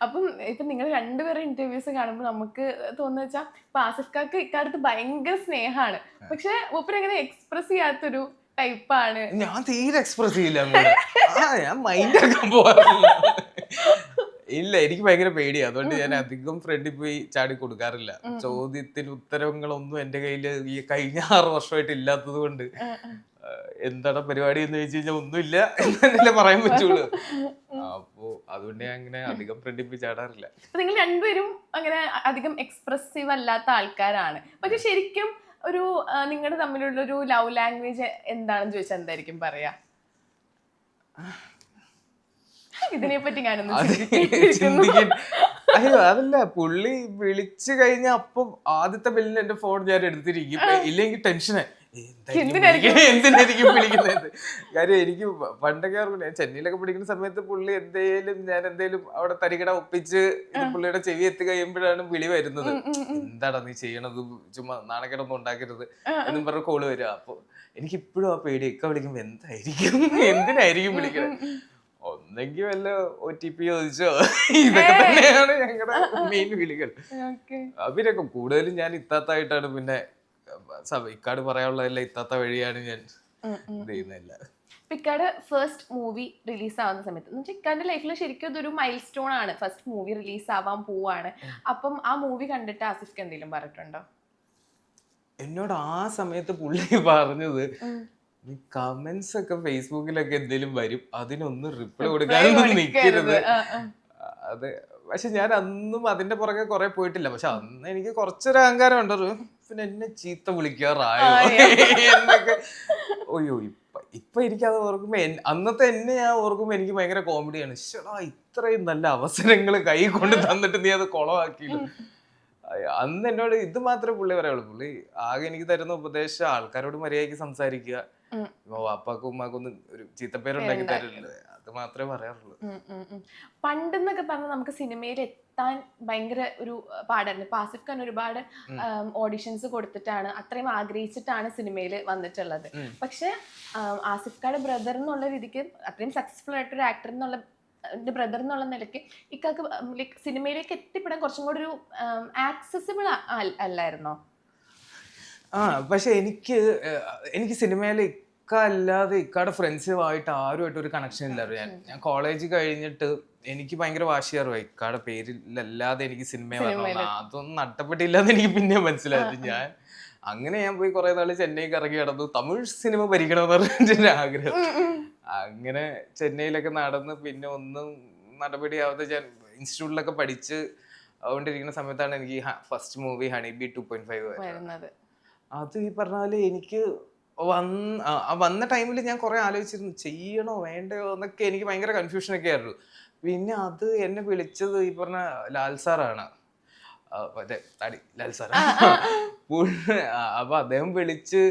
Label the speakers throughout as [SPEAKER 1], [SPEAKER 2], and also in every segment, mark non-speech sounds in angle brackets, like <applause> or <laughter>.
[SPEAKER 1] അപ്പം ഇപ്പൊ നിങ്ങൾ രണ്ടുപേരും ഇന്റർവ്യൂസ് കാണുമ്പോൾ നമുക്ക് തോന്നുന്ന വെച്ചാൽ ഇപ്പൊ ആസിഫ് കാക്ക് ഇക്കാലത്ത് ഭയങ്കര സ്നേഹമാണ് പക്ഷെ ഒപ്പം അങ്ങനെ എക്സ്പ്രസ് ചെയ്യാത്തൊരു ടൈപ്പാണ്
[SPEAKER 2] ഞാൻ തീരെ എക്സ്പ്രസ് ചെയ്യില്ല ഞാൻ മൈൻഡ് ആക്കാൻ പോകാറില്ല ഇല്ല എനിക്ക് ഭയങ്കര പേടിയാ. അതുകൊണ്ട് ഞാൻ അധികം ഫ്രണ്ടിൽ പോയി ചാടി കൊടുക്കാറില്ല. ചോദ്യത്തിന് ഉത്തരങ്ങളൊന്നും എന്റെ കയ്യിൽ ഈ കഴിഞ്ഞ ആറ് വർഷമായിട്ട് ഇല്ലാത്തത് കൊണ്ട് എന്താണ് പരിപാടി എന്ന് ചോദിച്ചു കഴിഞ്ഞാൽ ഒന്നുമില്ല ഇല്ല എന്നല്ലേ പറയാൻ പറ്റുള്ളൂ. <laughs> അപ്പോ അതുകൊണ്ട് ഞാൻ അങ്ങനെ അധികം
[SPEAKER 1] പ്രകടിപ്പിച്ചാടാറില്ല നിങ്ങൾ രണ്ടുപേരും അങ്ങനെ അധികം എക്സ്പ്രസീവ് അല്ലാത്ത ആൾക്കാരാണ്. പക്ഷെ ശരിക്കും ഒരു നിങ്ങളുടെ തമ്മിലുള്ള ഒരു ലവ് ലാംഗ്വേജ് എന്താണെന്ന് ചോദിച്ചാൽ എന്തായിരിക്കും പറയാ? ഇതിനെ പറ്റി ഞാനൊന്നും
[SPEAKER 2] അയ്യോ അതല്ല പുള്ളി വിളിച്ചു കഴിഞ്ഞ അപ്പം ആദ്യത്തെ ബില്ലിന് എന്റെ ഫോൺ ഞാൻ എടുത്തിരിക്കും. ഇല്ലെങ്കിൽ ടെൻഷന്
[SPEAKER 1] എന്തിനായിരിക്കും?
[SPEAKER 2] എന്തിനായിരിക്കും വിളിക്കുന്നത്? <laughs> കാര്യം എനിക്ക് പണ്ടൊക്കെ ഓർമ്മ ചെന്നൈയിലൊക്കെ പഠിക്കുന്ന സമയത്ത് പുള്ളി എന്തേലും ഞാൻ എന്തേലും അവിടെ തരികട ഒപ്പിച്ച് പുള്ളിയുടെ ചെവി എത്തി കഴിയുമ്പോഴാണ് വിളി വരുന്നത്. എന്താടാ നീ ചെയ്യണത്? ചുമ്മാ നാണക്കേടൊന്നും ഉണ്ടാക്കരുത് എന്നും പറഞ്ഞ കോൾ വരിക അപ്പൊ എനിക്ക് ഇപ്പോഴും ആ പേടി. ഒക്കെ വിളിക്കുമ്പോ എന്തായിരിക്കും? <laughs> എന്തിനായിരിക്കും വിളിക്കണത് ഒന്നെങ്കിൽ വല്ല ഒ ടി പി ചോദിച്ചോ? ഇതൊക്കെ തന്നെയാണ് ഞങ്ങളുടെ മെയിൻ <laughs> വിളികൾ. അവരൊക്കെ കൂടുതലും ഞാൻ ഇത്താത്തായിട്ടാണ് പിന്നെ ഇക്കാട് പറയാനുള്ളതല്ല ഇത്താത്ത വഴിയാണ് ഞാൻ. ചെയ്യുന്നില്ല
[SPEAKER 1] പിക്കാട് ഫസ്റ്റ് മൂവി റിലീസ് ആവുന്ന സമയത്ത്. എന്ന് വെച്ചാൽ ഇക്കാന്റെ ലൈഫിൽ ശരിക്കും ഇതൊരു മൈൽ സ്റ്റോൺ ആണ്. ഫസ്റ്റ് മൂവി റിലീസ് ആവാൻ പോവാണ്. അപ്പം ആ മൂവി കണ്ടിട്ട് ആസിഫ്ക്ക് എന്തെങ്കിലും പറഞ്ഞിട്ടുണ്ടോ?
[SPEAKER 2] എന്നോട് ആ സമയത്ത് പുള്ളി <laughs> പറഞ്ഞത് കമന്റ്സ് ഒക്കെ ഫേസ്ബുക്കിലൊക്കെ എന്തെങ്കിലും വരും അതിനൊന്നും റിപ്ലൈ കൊടുക്കാനൊന്നും നിൽക്കരുത്. അതെ. പക്ഷെ ഞാൻ അന്നും അതിന്റെ പുറകെ കുറെ പോയിട്ടില്ല. പക്ഷെ അന്ന് എനിക്ക് കുറച്ചൊരു അഹങ്കാരം ഉണ്ടൊരു പിന്നെ എന്നെ ചീത്ത വിളിക്കാറായോ എന്നൊക്കെ. ഒയ്യോ ഇപ്പൊ ഇപ്പൊ എനിക്കത് ഓർക്കുമ്പോ അന്നത്തെ എന്നെ ഞാൻ ഓർക്കുമ്പോ എനിക്ക് ഭയങ്കര കോമഡിയാണ്. ശടാ ഇത്രയും നല്ല അവസരങ്ങൾ കൈ കൊണ്ട് തന്നിട്ട് നീ അത് കുളമാക്കിയില്ല അന്ന് എന്നോട് ഇത് മാത്രമേ പുള്ളി പറയുള്ളൂ പുള്ളി ആകെ എനിക്ക് തരുന്ന ഉപദേശം ആൾക്കാരോട് മര്യാദയ്ക്ക് സംസാരിക്കുക. ഉമ്മാക്കും ഒന്നും ഒരു ചീത്തപ്പേരുണ്ടാക്കി അത് മാത്രമേ പറയാറുള്ളൂ.
[SPEAKER 1] പണ്ടെന്നൊക്കെ പറഞ്ഞാൽ നമുക്ക് സിനിമയിൽ എത്താൻ ഭയങ്കര ഒരു പാടായിരുന്നു. ഇപ്പൊ ആസിഫ് ഖാൻ ഒരുപാട് ഓഡിഷൻസ് കൊടുത്തിട്ടാണ് അത്രയും ആഗ്രഹിച്ചിട്ടാണ് സിനിമയിൽ വന്നിട്ടുള്ളത്. പക്ഷെ ആസിഫ് ഖാന്റെ ബ്രദർ എന്നുള്ള രീതിക്ക് അത്രയും സക്സസ്ഫുൾ ആയിട്ടൊരു ആക്ടർ എന്നുള്ള ബ്രദർ എന്നുള്ള നിലയ്ക്ക് ഇക്കാക്ക് ലൈക്ക് സിനിമയിലേക്ക് എത്തിപ്പെടാൻ കുറച്ചും കൂടി ഒരു ആക്സസിബിൾ അല്ലായിരുന്നോ?
[SPEAKER 2] ആ പക്ഷെ എനിക്ക് എനിക്ക് സിനിമയിൽ ഇക്ക അല്ലാതെ ഇക്കയുടെ ഫ്രണ്ട്സുമായിട്ട് ആരുമായിട്ട് ഒരു കണക്ഷൻ ഇല്ലായിരുന്നു ഞാൻ ഞാൻ കോളേജ് കഴിഞ്ഞിട്ട് എനിക്ക് ഭയങ്കര വാശിയായിരുന്നു ഇക്കയുടെ പേരിലല്ലാതെ എനിക്ക് സിനിമ വരണം അതൊന്നും നട്ടപ്പെട്ടില്ലാന്ന് എനിക്ക് പിന്നെ മനസ്സിലായത് ഞാൻ അങ്ങനെ ഞാൻ പോയി കുറെ നാൾ ചെന്നൈക്ക് ഇറങ്ങി കിടന്നു തമിഴ് സിനിമ ഭരിക്കണമെന്ന് പറഞ്ഞിട്ട് ആഗ്രഹം. അങ്ങനെ ചെന്നൈയിലൊക്കെ നടന്ന് പിന്നെ ഒന്നും നടപടിയാവാതെ ഞാൻ ഇൻസ്റ്റിറ്റ്യൂട്ടിലൊക്കെ പഠിച്ച് അതുകൊണ്ടിരിക്കുന്ന സമയത്താണ് എനിക്ക് first movie honey bee two point five
[SPEAKER 1] വരുന്നത്.
[SPEAKER 2] അത് ഈ പറഞ്ഞ പോലെ എനിക്ക് വന്ന വന്ന ടൈമിൽ ഞാൻ കുറെ ആലോചിച്ചിരുന്നു ചെയ്യണോ വേണ്ടയോ? എന്നൊക്കെ എനിക്ക് ഭയങ്കര കൺഫ്യൂഷൻ ഒക്കെ ആയിരുന്നു. പിന്നെ അത് എന്നെ വിളിച്ചത് ഈ പറഞ്ഞ ലാൽ സാറാണ്. അതെ മറ്റേ തടി ലാൽ സാർ അപ്പൊ അദ്ദേഹം വിളിച്ച്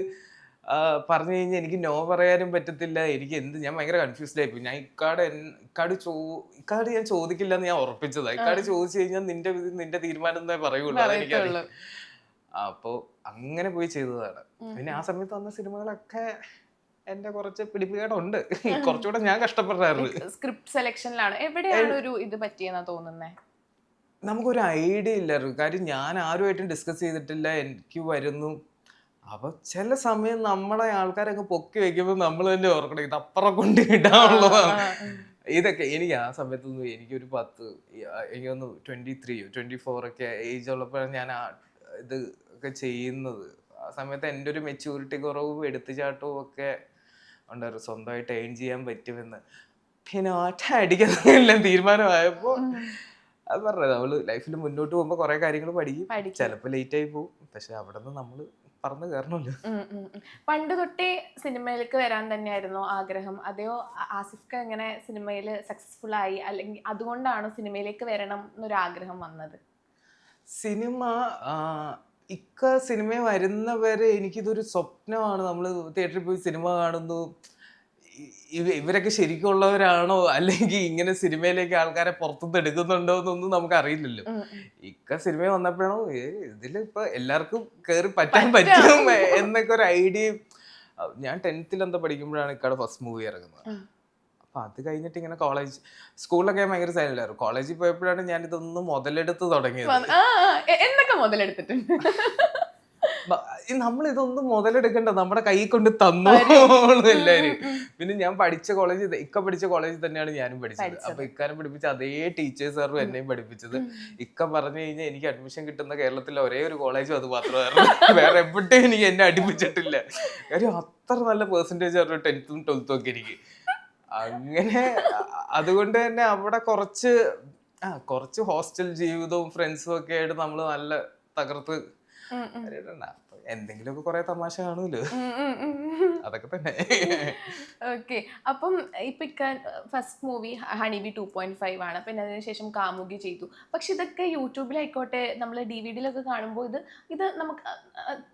[SPEAKER 2] പറഞ്ഞു കഴിഞ്ഞാൽ എനിക്ക് നോ പറയാനും പറ്റത്തില്ല എനിക്ക് എന്ത് ഞാൻ ഭയങ്കര കൺഫ്യൂസ്ഡ് ആയിപ്പോയി ഞാൻ ഇക്കാട് ഇക്കാട് ചോ ഇക്കാട് ഞാൻ ചോദിക്കില്ല എന്ന് ഞാൻ ഉറപ്പിച്ചതാണ് ഇക്കാട് ചോദിച്ചു കഴിഞ്ഞാൽ നിന്റെ നിന്റെ തീരുമാനം എന്നേ പറയുള്ളൂ അതെനിക്കറിയാം
[SPEAKER 1] പറയത്തുള്ളൂ.
[SPEAKER 2] അങ്ങനെ പോയി ചെയ്തതാണ്. പിന്നെ ആ സമയത്ത് വന്ന സിനിമകളൊക്കെ എന്റെ കുറച്ച് പിടിപ്പുകേടുണ്ട് കുറച്ചുകൂടെ ഞാൻ കഷ്ടപ്പെട്ടായിരുന്നു.
[SPEAKER 1] സ്ക്രിപ്റ്റ് സെലക്ഷനിലാണ് എവിടെയാണ് ഒരു ഇത് പറ്റിയെന്നാ തോന്നുന്നേ?
[SPEAKER 2] നമുക്കൊരു ഐഡിയ ഇല്ലായിരുന്നു. കാര്യം ഞാൻ ആരുമായിട്ടും ഡിസ്കസ് ചെയ്തിട്ടില്ല. എനിക്ക് വരുന്നു. അപ്പൊ ചില സമയം നമ്മളെ ആൾക്കാരൊക്കെ പൊക്കി വെക്കുമ്പോൾ നമ്മൾ തന്നെ ഓർക്കണം. ഇത് അപ്പുറം കൊണ്ട് ഇടാനുള്ളതാണ്. ഇതൊക്കെ എനിക്ക് ആ സമയത്തൊന്നും എനിക്കൊരു പത്ത് എനിക്കൊന്ന് ട്വന്റി ത്രീയോ ട്വന്റി ഫോർ ഒക്കെ ഏജ് ഉള്ളപ്പോഴാണ് ഞാൻ ഇത് ഒക്കെ ചെയ്യുന്നത്. ആ സമയത്ത് എന്റെ ഒരു മെച്യൂരിറ്റി കുറവും എടുത്തുചാട്ടവും ഒക്കെ ഉണ്ടായിരുന്നു സ്വന്തമായിട്ട് ഏൺ ചെയ്യാൻ പറ്റുമെന്ന്. പിന്നെ ഒറ്റ അടിക്കുന്നതെല്ലാം തീരുമാനമായപ്പോൾ അത് പറഞ്ഞത് നമ്മൾ ലൈഫിൽ മുന്നോട്ട് പോകുമ്പോൾ കുറെ കാര്യങ്ങൾ പഠിക്കും. ചിലപ്പോൾ ലേറ്റ് ആയി പോകും. പക്ഷെ അവിടെ നിന്ന് നമ്മൾ പറഞ്ഞു കയറണമല്ലോ.
[SPEAKER 1] പണ്ട് തൊട്ടേ സിനിമയിലേക്ക് വരാൻ തന്നെയായിരുന്നു ആഗ്രഹം. അതെയോ? ആസിഫ് ആസിഫ്ക്ക് എങ്ങനെ സിനിമയിൽ സക്സസ്ഫുൾ ആയി? അല്ലെങ്കിൽ അതുകൊണ്ടാണോ സിനിമയിലേക്ക് വരണം എന്നൊരു ആഗ്രഹം വന്നത്?
[SPEAKER 2] സിനിമ ഇക്ക സിനിമ വരുന്നവരെ എനിക്കിതൊരു സ്വപ്നമാണ്. നമ്മൾ തിയേറ്ററിൽ പോയി സിനിമ കാണുന്നു. ഇവരൊക്കെ ശരിക്കുള്ളവരാണോ? അല്ലെങ്കിൽ ഇങ്ങനെ സിനിമയിലേക്ക് ആൾക്കാരെ പുറത്തുനിന്ന് എടുക്കുന്നുണ്ടോ എന്നൊന്നും നമുക്ക് അറിയില്ലല്ലോ. ഇക്ക സിനിമ വന്നപ്പോഴാണോ ഇപ്പൊ എല്ലാവർക്കും കയറി പറ്റാൻ പറ്റും. എന്നൊക്കെ ഒരു ഐഡിയ. ഞാൻ ടെൻത്തിൽ എന്താ പഠിക്കുമ്പോഴാണ് ഇക്കാട് ഫസ്റ്റ് മൂവി ഇറങ്ങുന്നത്. അപ്പൊ അത് കഴിഞ്ഞിട്ട് ഇങ്ങനെ കോളേജ് സ്കൂളിലൊക്കെ ഞാൻ ഭയങ്കര സൈലന്റ് ആയിരുന്നു. കോളേജിൽ പോയപ്പോഴാണ് ഞാൻ ഇതൊന്ന് മുതലെടുത്ത് തുടങ്ങിയത്.
[SPEAKER 1] എന്തൊക്കെ മുതലെടുത്തിട്ടുണ്ട്
[SPEAKER 2] നമ്മൾ ഇതൊന്നും മുതലെടുക്കണ്ട. നമ്മുടെ കൈ കൊണ്ട് തന്നു എല്ലാരും പിന്നെ ഞാൻ പഠിച്ച കോളേജ് ഇക്ക പഠിച്ച കോളേജിൽ തന്നെയാണ് ഞാനും പഠിച്ചത്. അപ്പൊ ഇക്കാനെ പഠിപ്പിച്ച അതേ ടീച്ചേഴ്സ് ആറും എന്നെയും പഠിപ്പിച്ചത്. ഇക്ക പറഞ്ഞു കഴിഞ്ഞാൽ എനിക്ക് അഡ്മിഷൻ കിട്ടുന്ന കേരളത്തിലെ ഒരേ ഒരു കോളേജും അത് മാത്രമായിരുന്നു. വേറെ എവിടെയും എനിക്ക് എന്നെ അടുപ്പിച്ചിട്ടില്ല. കാര്യം അത്ര നല്ല പെർസെന്റേജ് ആയിരുന്നു ടെൻത്തും ട്വൽത്തും ഒക്കെ എനിക്ക്. അങ്ങനെ അതുകൊണ്ട് തന്നെ അവിടെ കുറച്ച് ആ കുറച്ച് ഹോസ്റ്റൽ ജീവിതവും ഫ്രണ്ട്സും ഒക്കെ ആയിട്ട് നമ്മൾ നല്ല തകർത്ത് എന്തെങ്കിലുമൊക്കെ കുറെ തമാശ
[SPEAKER 1] ഉം.
[SPEAKER 2] അതൊക്കെ തന്നെ.
[SPEAKER 1] ഓക്കെ. അപ്പം ഇപ്പൊ first movie honey bee two point five ആണ്. പിന്നെ അതിനുശേഷം കാമുകി ചെയ്തു. പക്ഷെ ഇതൊക്കെ യൂട്യൂബിലായിക്കോട്ടെ നമ്മൾ ഡി വി ഡിയിലൊക്കെ കാണുമ്പോൾ ഇത് ഇത് നമുക്ക്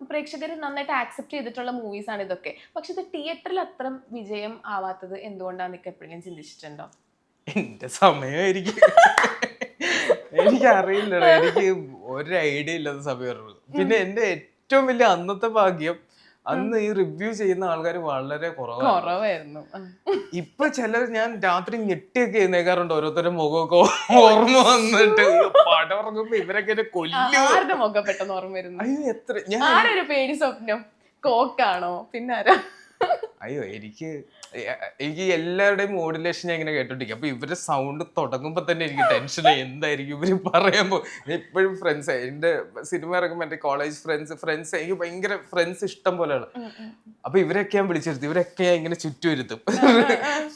[SPEAKER 1] പ്രേക്ഷകർ നന്നായിട്ട് ആക്സെപ്റ്റ് ചെയ്തിട്ടുള്ള മൂവീസ് ആണ് ഇതൊക്കെ. പക്ഷെ ഇത് തിയേറ്ററിൽ അത്ര വിജയം ആവാത്തത് എന്തുകൊണ്ടാന്ന് നിങ്ങൾക്ക് എപ്പോഴെങ്കിലും ചിന്തിച്ചിട്ടുണ്ടോ?
[SPEAKER 2] എന്റെ സമയമായിരിക്കും എനിക്ക് അറിയില്ല എനിക്ക് ഒരു ഐഡിയ ഇല്ലാത്ത സമയമായിരുന്നു പിന്നെ എന്റെ ഏറ്റവും വലിയ അന്നത്തെ ഭാഗ്യം അന്ന് ഈ റിവ്യൂ ചെയ്യുന്ന ആൾക്കാർ വളരെ
[SPEAKER 1] കുറവായിരുന്നു.
[SPEAKER 2] ഇപ്പൊ ചിലർ ഞാൻ രാത്രി ഞെട്ടിയൊക്കെ എഴുന്നേക്കാറുണ്ട് ഓരോരുത്തരുടെ മുഖമൊക്കെ ഓർമ്മ വന്നിട്ട്. പാട്ട് പടം ഇറങ്ങുമ്പോ ഇവരൊക്കെ കൊല്ലും.
[SPEAKER 1] മുഖം പെട്ടെന്ന് ഓർമ്മ വരുന്നു?
[SPEAKER 2] അയ്യോ എത്ര ഞാൻ
[SPEAKER 1] പേടി സ്വപ്നം? കോക്കാണോ? പിന്നെ ആരാ
[SPEAKER 2] അയ്യോ എനിക്ക് എനിക്ക് എല്ലാവരുടെയും മോഡുലേഷൻ ഞാൻ ഇങ്ങനെ കേട്ടോണ്ടിരിക്കും. അപ്പൊ ഇവരുടെ സൗണ്ട് തുടങ്ങുമ്പോ തന്നെ എനിക്ക് ടെൻഷൻ എന്തായിരിക്കും ഇവർ പറയുമ്പോ എപ്പോഴും ഫ്രണ്ട്സ് എന്റെ സിനിമ ഇറങ്ങുമ്പോ എന്റെ കോളേജ് ഫ്രണ്ട്സ് ഫ്രണ്ട്സ് എനിക്ക് ഭയങ്കര ഫ്രണ്ട്സ് ഇഷ്ടം പോലെയാണ്. അപ്പൊ ഇവരൊക്കെ ഞാൻ വിളിച്ചിരുത്തും. ഇവരൊക്കെ ഞാൻ ഇങ്ങനെ ചുറ്റുവരുത്തും.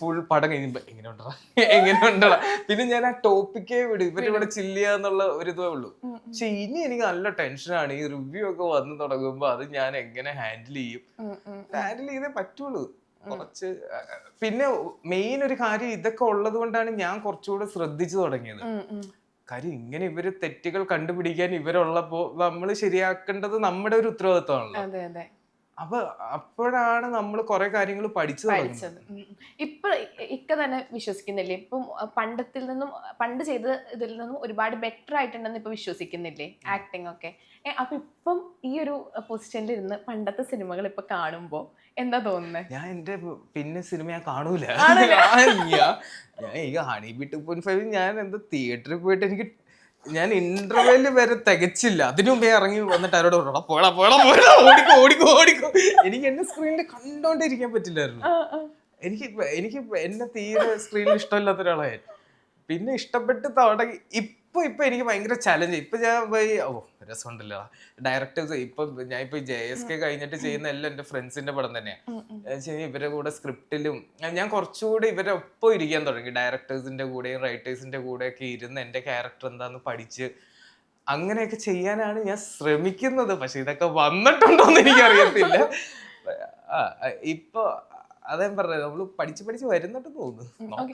[SPEAKER 2] ഫുൾ പടം കഴിയുമ്പോ എങ്ങനെ ഉണ്ടടാ എങ്ങനെ ഉണ്ടടാ. പിന്നെ ഞാൻ ആ ടോപ്പിക്കേ വിടും. ഇവരിവിടെ ഇവിടെ ചില്ല് ഒരു ഇതേ ഉള്ളൂ. പക്ഷെ ഇനി എനിക്ക് നല്ല ടെൻഷനാണ് ഈ റിവ്യൂ ഒക്കെ വന്ന് തുടങ്ങുമ്പോ അത് ഞാൻ എങ്ങനെ ഹാൻഡിൽ ചെയ്യും. ഹാൻഡിൽ ചെയ്തേ പറ്റുള്ളൂ കുറച്ച് പിന്നെ മെയിൻ ഒരു കാര്യം ഇതൊക്കെ ഉള്ളത് കൊണ്ടാണ് ഞാൻ കുറച്ചുകൂടെ ശ്രദ്ധിച്ചു തുടങ്ങിയത്. കാര്യം ഇങ്ങനെ ഇവർ തെറ്റുകൾ കണ്ടുപിടിക്കാൻ ഇവരുള്ളപ്പോ നമ്മൾ ശരിയാക്കേണ്ടത് നമ്മുടെ ഒരു ഉത്തരവാദിത്തമാണല്ലോ
[SPEAKER 1] അതെ.
[SPEAKER 2] അപ്പൊ അപ്പോഴാണ് നമ്മൾ കുറെ കാര്യങ്ങൾ പഠിച്ചു
[SPEAKER 1] പഠിച്ചത്. ഇപ്പൊ ഇക്ക തന്നെ വിശ്വസിക്കുന്നില്ലേ? ഇപ്പം പണ്ടത്തിൽ നിന്നും പണ്ട് ചെയ്ത ഇതിൽ നിന്നും ഒരുപാട് ബെറ്റർ ആയിട്ടുണ്ടെന്ന് ഇപ്പൊ വിശ്വസിക്കുന്നില്ലേ? ആക്ടിങ് ഒക്കെ. അപ്പൊ ഇപ്പം ഈ ഒരു പൊസിഷനിൽ ഇരുന്ന് പണ്ടത്തെ സിനിമകൾ ഇപ്പൊ കാണുമ്പോ എന്താ തോന്നുന്നത്
[SPEAKER 2] ഞാൻ എന്റെ പിന്നെ സിനിമ ഞാൻ കാണൂല. <laughs> ഞാൻ ഈ honey bee two point five ഞാൻ എന്താ തിയേറ്ററിൽ പോയിട്ട് എനിക്ക് ഞാൻ ഇന്റർവെൽ വരെ തികച്ചില്ല. അതിനു മുമ്പേ ഇറങ്ങി വന്നിട്ട് അവരോട് പറഞ്ഞു, പോടാ പോടാ പോടാ ഓടിക്കോ ഓടിക്കോ ഓടിക്കോ. എനിക്ക് എന്നെ സ്ക്രീനിൽ കണ്ടോണ്ടിരിക്കാൻ പറ്റില്ലായിരുന്നു. എനിക്ക് എനിക്ക് എന്നെ തീരെ സ്ക്രീനിൽ ഇഷ്ടമില്ലാത്ത ഒരാളായി. പിന്നെ ഇഷ്ടപ്പെട്ട് തുടങ്ങി ഇപ്പൊ ഇപ്പൊ എനിക്ക് ഭയങ്കര ചലഞ്ച് ഇപ്പൊ ഞാൻ പോയി ഓ രസമുണ്ടല്ലോ. ഡയറക്ടേഴ്സ് ഇപ്പൊ ഞാൻ ഇപ്പൊ ജെ എസ് കെ കഴിഞ്ഞിട്ട് ചെയ്യുന്ന എല്ലാം എന്റെ ഫ്രണ്ട്സിന്റെ പടം തന്നെയാണ് ഇവരുടെ കൂടെ സ്ക്രിപ്റ്റിലും ഞാൻ കുറച്ചുകൂടി ഇവരെ ഒപ്പം ഇരിക്കാൻ തുടങ്ങി. ഡയറക്ടേഴ്സിന്റെ കൂടെയും റൈറ്റേഴ്സിന്റെ കൂടെയൊക്കെ ഇരുന്ന് എന്റെ ക്യാരക്ടർ എന്താന്ന് പഠിച്ച് അങ്ങനെയൊക്കെ ചെയ്യാനാണ് ഞാൻ ശ്രമിക്കുന്നത്. പക്ഷെ ഇതൊക്കെ വന്നിട്ടുണ്ടോന്ന് എനിക്കറിയത്തില്ല. <laughs> ഇപ്പൊ അതേ പറഞ്ഞത്. നമ്മൾ പഠിച്ച് പഠിച്ച് വരുന്നുണ്ടെന്ന് തോന്നുന്നു.